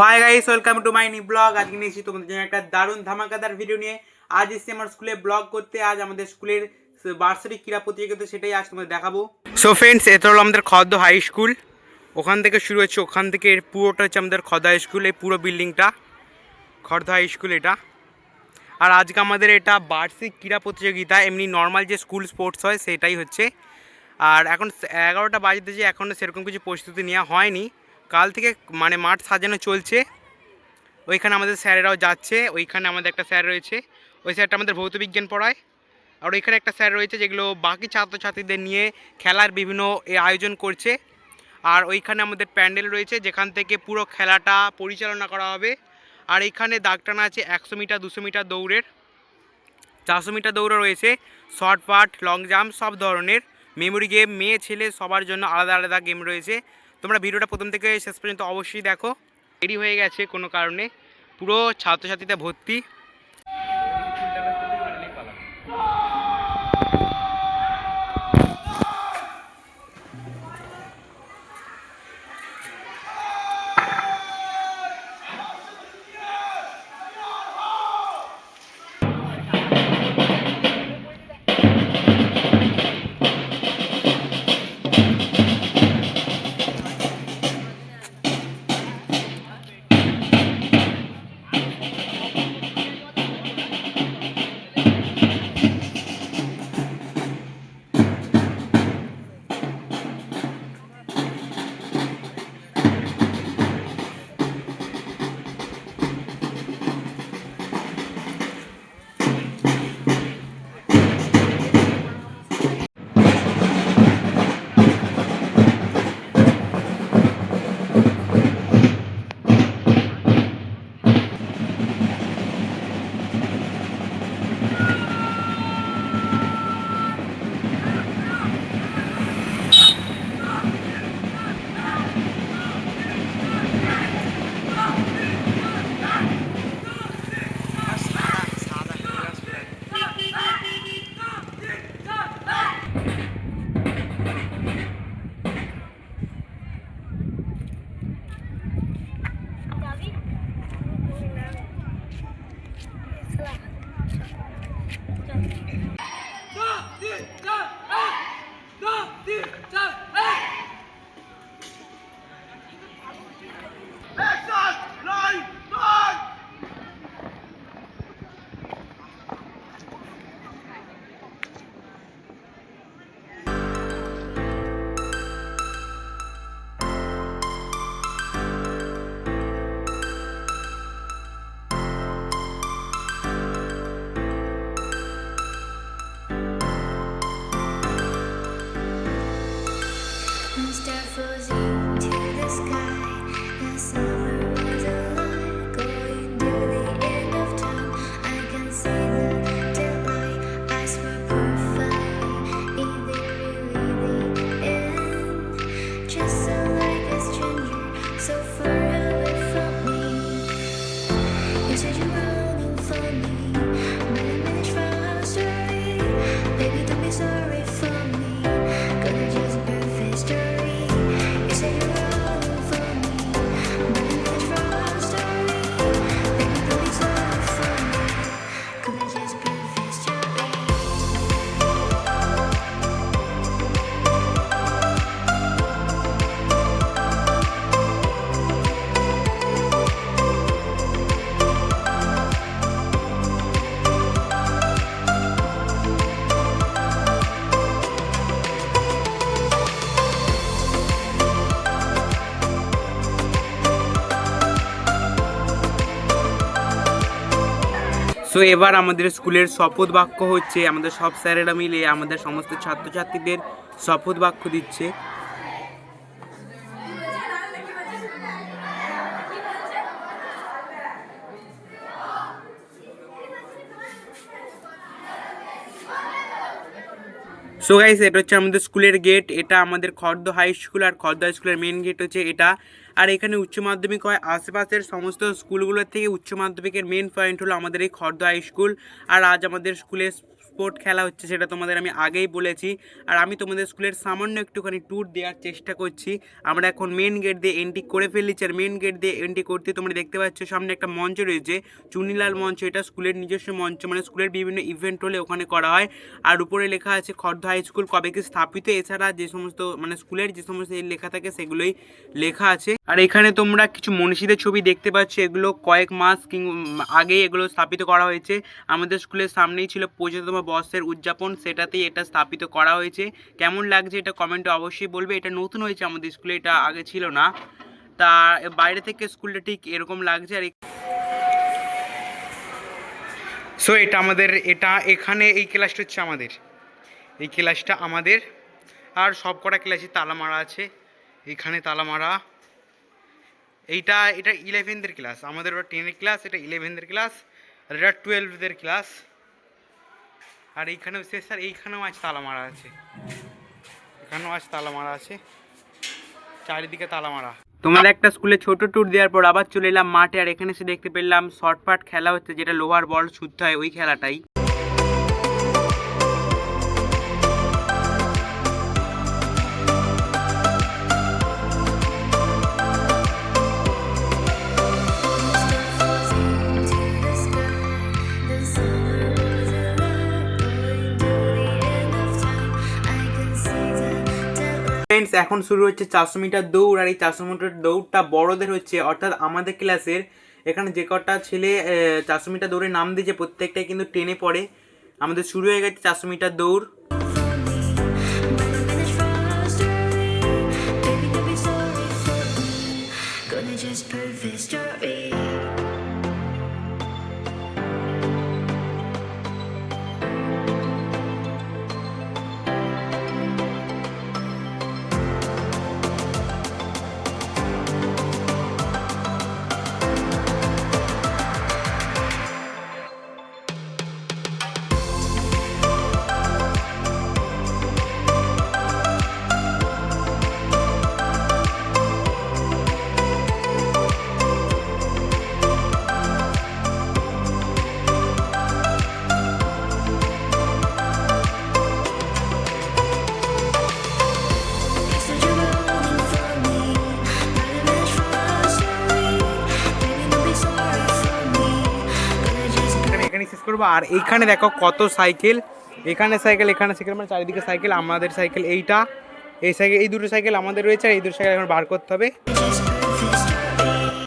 Hi guys welcome to my new blog আজকে নিয়েছি তোমাদের জন্য একটা দারুণ ধামাকাদার ভিডিও নিয়ে। আজ এসেছি আমার স্কুলে ব্লগ করতে। আজ আমাদের স্কুলের বার্ষিক ক্রীড়া প্রতিযোগিতা, সেটাই আজ তোমাদের দেখাবো। সো ফ্রেন্ডস এটা হলো আমাদের খদ্দ হাই স্কুল ওখান থেকে শুরু হচ্ছে, ওখান থেকে পুরোটা হচ্ছে আমাদের খদ্দ হাই স্কুল এই পুরো বিল্ডিংটা খর্দ হাই স্কুল এটা। আর আজকে আমাদের এটা বার্ষিক ক্রীড়া প্রতিযোগিতা, এমনি নর্মাল যে স্কুল স্পোর্টস হয়, সেটাই হচ্ছে। আর এখন এগারোটা বাজতে যে এখনও সেরকম কিছু প্রস্তুতি নেওয়া হয়নি। কাল থেকে মানে মাঠ সাজানো চলছে। ওইখানে আমাদের স্যারেরাও যাচ্ছে। ওইখানে আমাদের একটা স্যার রয়েছে। ওই স্যারটা আমাদের ভৌত বিজ্ঞান পড়ায়। আর ওইখানে একটা স্যার রয়েছে যেগুলো বাকি ছাত্রছাত্রীদের নিয়ে খেলার বিভিন্ন আয়োজন করছে। আর ওইখানে আমাদের প্যান্ডেল রয়েছে, যেখান থেকে পুরো খেলাটা পরিচালনা করা হবে। আর এইখানে দাগ টানা আছে একশো মিটার, দুশো মিটার দৌড়ের। চারশো মিটার দৌড়ও রয়েছে। শর্ট পাট লং জাম্প, সব ধরনের। মেমোরি গেম, মেয়ে, ছেলে, সবার জন্য আলাদা আলাদা গেম রয়েছে। তোমরা ভিডিওটা প্রথম থেকে শেষ পর্যন্ত অবশ্যই দেখো। দেরি হয়ে গেছে কোনো কারণে। পুরো ছাত্রছাত্রীতে ভর্তি। Mr. Fuzzy. সো এবার আমাদের স্কুলের শপথ বাক্য হচ্ছে, আমাদের সব স্যারেরা মিলে আমাদের সমস্ত ছাত্রছাত্রীদের শপথ বাক্য দিচ্ছে। সো গাইস এটা হচ্ছে আমাদের স্কুলের গেট এটা আমাদের খর্দ হাই স্কুল আর খর্দ হাই স্কুলের মেন গেট হচ্ছে এটা। আর এখানে উচ্চ মাধ্যমিক হয়, আশেপাশের সমস্ত স্কুলগুলোর থেকে উচ্চ মাধ্যমিকের মেন পয়েন্ট হলো আমাদের এই খর্দ হাই স্কুল আর আজ আমাদের স্কুলের স্পোর্ট খেলা হচ্ছে, সেটা তোমাদের আমি আগেই বলেছি। আর আমি তোমাদের স্কুলের সামান্য একটুখানি ট্যুর দেওয়ার চেষ্টা করছি। আমরা এখন মেন গেট দিয়ে এন্ট্রি করে ফেলেছি, আর মেন গেট দিয়ে এন্ট্রি করতে তোমরা দেখতে পাচ্ছ সামনে একটা মঞ্চ রয়েছে, চুনিলাল মঞ্চ। এটা স্কুলের নিজস্ব মঞ্চ মানে স্কুলের বিভিন্ন ইভেন্ট হলে ওখানে করা হয়। আর উপরে লেখা আছে, খর্ধ হাই স্কুল কবে কি স্থাপিত? এছাড়া যে সমস্ত মানে স্কুলের যে সমস্ত লেখা থাকে, সেগুলোই লেখা আছে। আর এখানে তোমরা কিছু মনীষীদের ছবি দেখতে পাচ্ছ, এগুলো কয়েক মাস কিং আগে এগুলো স্থাপিত করা হয়েছে। আমাদের স্কুলের সামনেই ছিল পঁচিশতম বর্ষের উদযাপন সেটাতেই এটা স্থাপিত করা হয়েছে। কেমন লাগছে এটা কমেন্টে অবশ্যই বলবে। এটা নতুন হয়েছে আমাদের স্কুলে এটা আগে ছিল না। তা বাইরে থেকে স্কুলটা ঠিক এরকম লাগছে আর সো এটা আমাদের, এটা এখানে এই ক্লাসটা হচ্ছে আমাদের। এই ক্লাসটা আমাদের। আর সব কটা ক্লাসে তালা মারা আছে। এখানে তালা মারা এইটা, এটা ইলেভেনদের ক্লাস আমাদের ওটা টেনের ক্লাস এটা ইলেভেনদের ক্লাস আর এটা টুয়েলভদের ক্লাস আর এইখানেও শেষ আর এইখানেও আজ তালা মারা আছে। এখানেও আজ তালা মারা আছে। চারিদিকে তালা মারা। তোমাদের একটা স্কুলে ছোট ট্যুর দেওয়ার পর আবার চলে এলাম মাঠে, আর এখানে এসে দেখতে পেলাম শর্টপাট খেলা হচ্ছে, যেটা লোহার বল শুদ্ধ হয়, ওই খেলাটাই। ফ্রেন্ডস এখন শুরু হচ্ছে চারশো মিটার দৌড়, আর এই চারশো মিটার দৌড়টা বড়দের হচ্ছে, অর্থাৎ আমাদের ক্লাসের এখানে যে কটা ছেলে চারশো মিটার দৌড়ে নাম দিয়েছে, প্রত্যেকটাই কিন্তু টেনে পড়ে। আমাদের শুরু হয়ে গেছে চারশো মিটার দৌড়। করব। আর এইখানে দেখো কত সাইকেল। এখানে সাইকেল এখানে সাইকেল মানে চারিদিকে সাইকেল, আমাদের সাইকেল এইটা, এই সাইকেল, এই দুটো সাইকেল আমাদের রয়েছে, আর এই দুটো সাইকেল এখন বার করতে হবে।